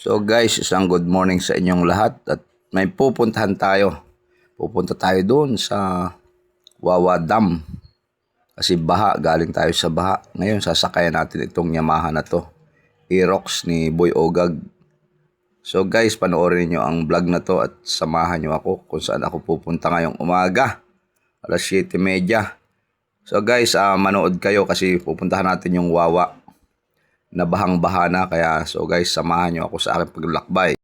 So guys, isang good morning sa inyong lahat at may pupuntahan tayo. Pupunta tayo doon sa Wawa Dam. Kasi baha, galing tayo sa baha. Ngayon, sasakayan natin itong Yamaha na to. Aerox ni Boy Ogag. So guys, panoorin niyo ang vlog na to at samahan niyo ako kung saan ako pupunta ngayong umaga. Alas 7.30. So guys, ah, manood kayo kasi pupuntahan natin yung Wawa na bahang-baha na. Kaya so guys, samahan niyo ako sa aking paglakbay.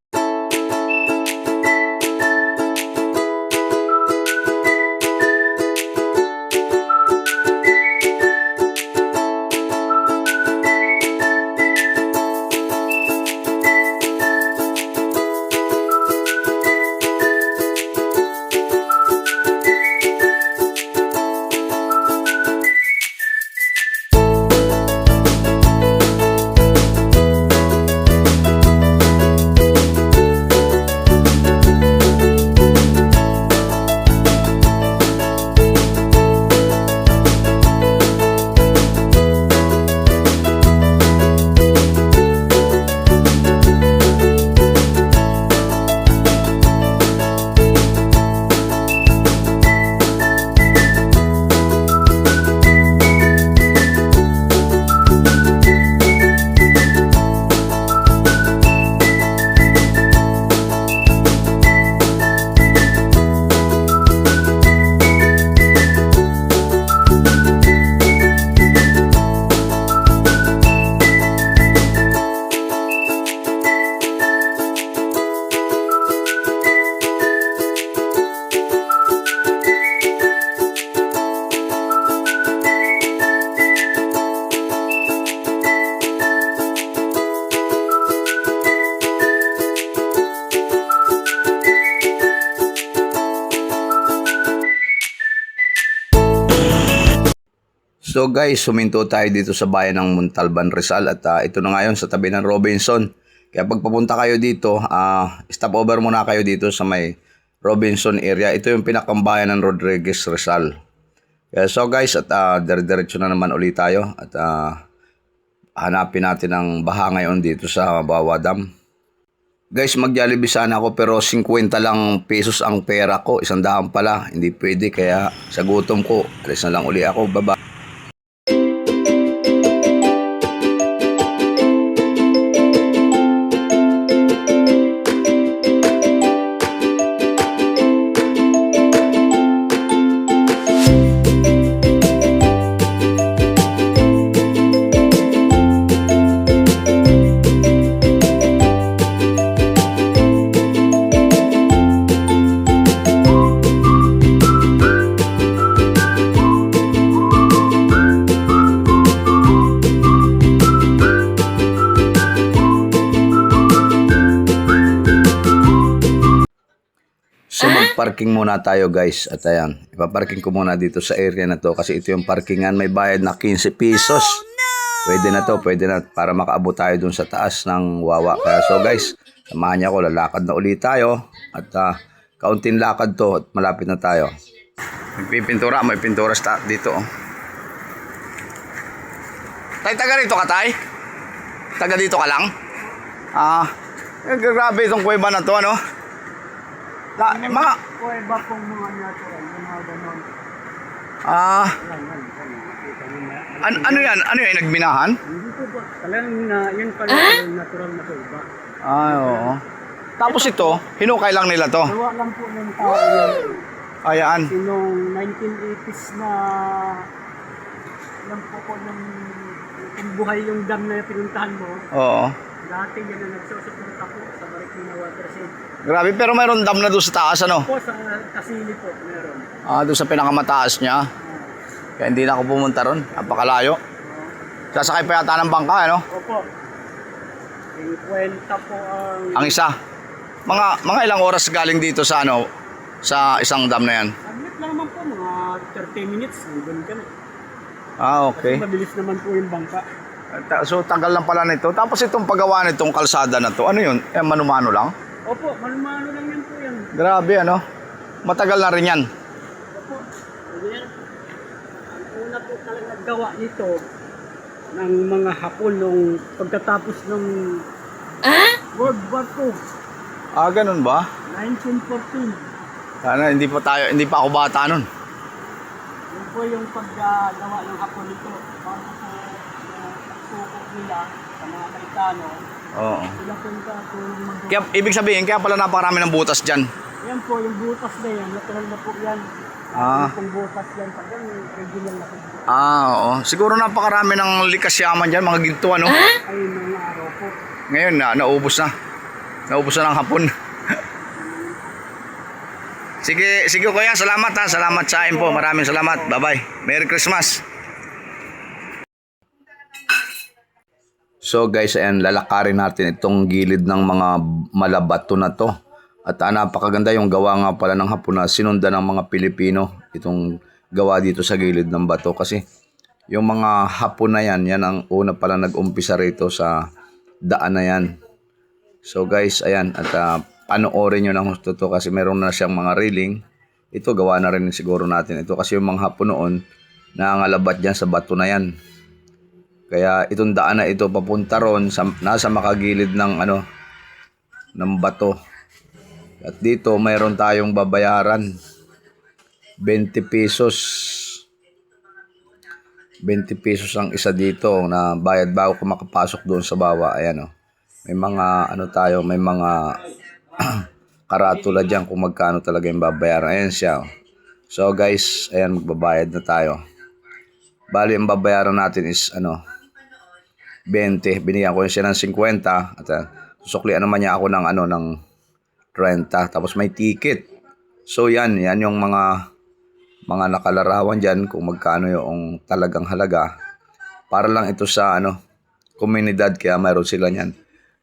So guys, suminto tayo dito sa bayan ng Montalban, Rizal at ah, ito na ngayon sa tabi ng Robinson. Kaya pag papunta kayo dito, ah, stop over muna kayo dito sa may Robinson area. Ito yung pinakambayan ng Rodriguez, Rizal. Kaya so guys, at uh, dire-diretso na naman ulit tayo at ah, hanapin natin ang baha ngayon dito sa Bawa Dam. Guys, mag-Jollibee sana ako pero 50 lang pesos ang pera ko. Isang daan pala. Hindi pwede kaya sa gutom ko. Alis na lang uli ako. Baba. So magparking muna tayo guys. At ayan, ipaparking ko muna dito sa area na to kasi ito yung parkingan. May bayad na 15 pesos. Pwede na to, pwede na para makaabot tayo dun sa taas ng wawa. Kaya so guys, samahan niya ako, lalakad na ulit tayo. At ah, kaunting lakad to at malapit na tayo. May pintura, may pintura dito. Oh. Tay, taga rito ka, tay? Taga dito ka lang? Ah, eh, grabe itong kuweba na to, ano? La, mga, Kuweba pong mga natural, yung mga ganon. ah, an- ano yan? Ano yan? Nagminahan? Hindi po ba? Talagang na, yun pala yung natural na kuweba. Ay, oo. Tapos ito, hinukay lang nila to. Gawa lang po ng tao yan. Ayan. Kasi nung 1980s na lang po po nung kung buhay yung dam na pinuntahan mo, Oo. dati yan na nagsusuporta po sa. Grabe, pero mayroon dam na doon sa taas, ano? Po sa Kasili po, meron. Ah, doon sa pinakamataas niya. Kaya hindi na ako pumunta ron. Napakalayo. Sasakay pa yata ng bangka, ano? Opo. Yung kwenta po ang... Ang isa. Mga mga ilang oras galing dito sa ano sa isang dam na yan. Saglit lang naman po, mga 30 minutes, doon ka na. Ah, okay. Mabilis naman po yung bangka. So tagal lang pala nito. Tapos itong paggawa nitong kalsada na to, ano yun? Eh, manumano lang? Opo, manumano lang yan po yan. Grabe, ano? Matagal na rin yan. Opo, yan. Ang una po talaga naggawa nito ng mga hapon nung pagkatapos ng World War II, Ah, ganun ba? 1914. Sana hindi pa tayo, hindi pa ako bata nun. Yun po yung paggagawa ng hapon nito. Yung pagsukok nila sa mga Amerikano, Oo. sila po yung katulong mag Kaya, ibig sabihin, kaya pala napakarami ng butas dyan. Yan po, yung butas na yan, natural na po yan. Ah. Yung butas yan, pag yan, regular na po. Ah, oo. Siguro napakarami ng likas yaman dyan, mga ginto, ano? Ay, mga araw po. Ngayon na, naubos na. Naubos na ng hapon. sige, sige kuya, salamat ha. Salamat sa akin po. Maraming salamat. Bye-bye. Merry Christmas. So guys, ayan, lalakarin natin itong gilid ng mga malabato na to. At ah, napakaganda yung gawa nga pala ng hapon na sinundan ng mga Pilipino. Itong gawa dito sa gilid ng bato. Kasi yung mga hapon na yan, yan ang una pala nag-umpisa rito sa daan na yan. So guys, ayan, at ah, panoorin nyo ng gusto to kasi meron na siyang mga railing. Ito, gawa na rin siguro natin ito kasi yung mga hapon noon, nangangalabat dyan sa bato na yan. Kaya itong daan na ito papunta ron sa, nasa makagilid ng ano ng bato. At dito mayroon tayong babayaran 20 pesos. 20 pesos ang isa dito na bayad bago ka makapasok doon sa bawa. Ayan oh. May mga ano tayo, may mga karatula diyan kung magkano talaga yung babayaran. Ayan siya. oh. So guys, ayan magbabayad na tayo. Bali ang babayaran natin is ano 20. Binigyan ko siya ng 50 at uh, susuklian naman niya ako ng ano ng 30 tapos may ticket. So yan, yan yung mga mga nakalarawan diyan kung magkano yung talagang halaga. Para lang ito sa ano komunidad kaya mayroon sila niyan.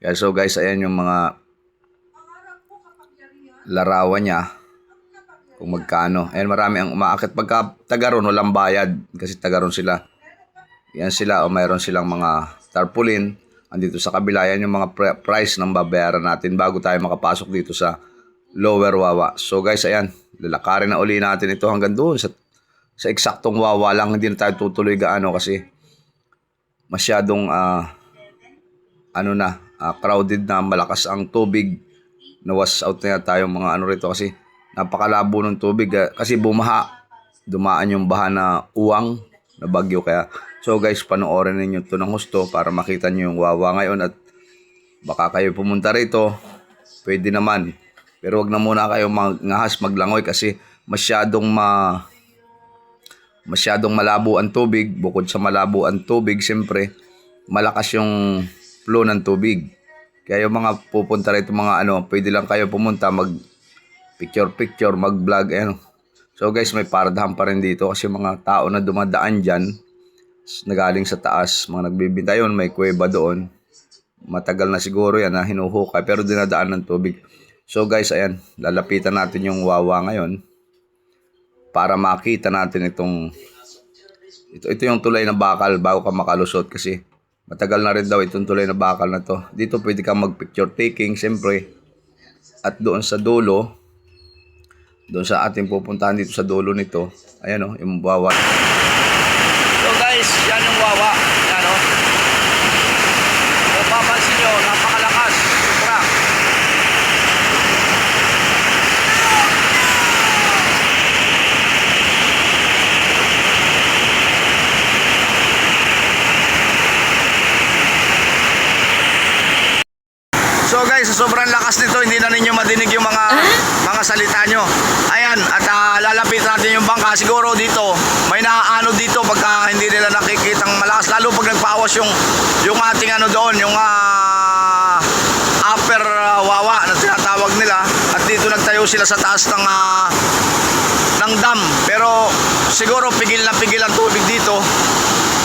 Kaya so guys, ayan yung mga larawan niya kung magkano. Ayan marami ang umaakit pagka tagaron walang bayad kasi tagaron sila. Yan sila o mayroon silang mga tarpaulin. Andito sa kabila yan yung mga price ng babayaran natin bago tayo makapasok dito sa lower wawa. So guys, ayan, lalakarin na uli natin ito hanggang doon sa sa eksaktong wawa lang. Hindi na tayo tutuloy gaano kasi masyadong ah, ano na, ah, crowded na malakas ang tubig. Nawas out na tayo mga ano rito kasi napakalabo ng tubig kasi bumaha. Dumaan yung baha na uwang na bagyo kaya So guys, panoorin ninyo to ng gusto para makita nyo yung wawa ngayon at baka kayo pumunta rito, pwede naman. Pero wag na muna kayo mangahas, maglangoy kasi masyadong ma masyadong malabo ang tubig. Bukod sa malabo ang tubig, siyempre, malakas yung flow ng tubig. Kaya yung mga pupunta rito, mga ano, pwede lang kayo pumunta, mag picture-picture, mag-vlog, ano. So guys, may paradahan pa rin dito kasi mga tao na dumadaan dyan, nagaling sa taas, mga nagbibinta yun, may kuweba doon. Matagal na siguro yan na hinuhukay pero dinadaan ng tubig. So guys, ayan, lalapitan natin yung wawa ngayon para makita natin itong ito, ito yung tulay na bakal bago ka makalusot kasi matagal na rin daw itong tulay na bakal na to. Dito pwede kang mag picture taking siyempre at doon sa dulo doon sa ating pupuntahan dito sa dulo nito ayan o, yung wawa yan yung wawa. Yan o. Kung papansin nyo, napakalakas. Sobra. So guys, sa sobrang lakas nito, hindi na ninyo madinig yung mga mga salita nyo. Ayan, at uh, lalapit natin yung bangka. Siguro dito, may naaano Nagpawas yung, yung ating ano doon, yung ah, upper ah, wawa na tinatawag nila. At dito nagtayo sila sa taas ng, ah, ng dam. Pero siguro pigil na pigil ang tubig dito.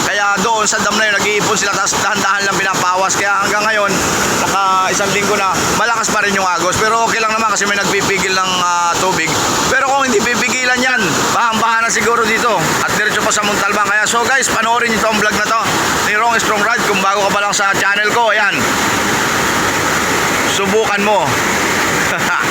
Kaya doon sa dam na yun, nag-iipon sila tapos dahan-dahan lang pinapawas. Kaya hanggang ngayon, naka isang linggo na, malakas pa rin yung agos. Pero okay lang naman kasi may nagpipigil ng ah, tubig. Pero kung hindi pipigilan yan, bahang-baha na siguro dito. Pa sa Montalban. Kaya so guys, panoorin nyo itong vlog na to ni Rong Strong Ride. Kung bago ka pa lang sa channel ko, ayan. Subukan mo.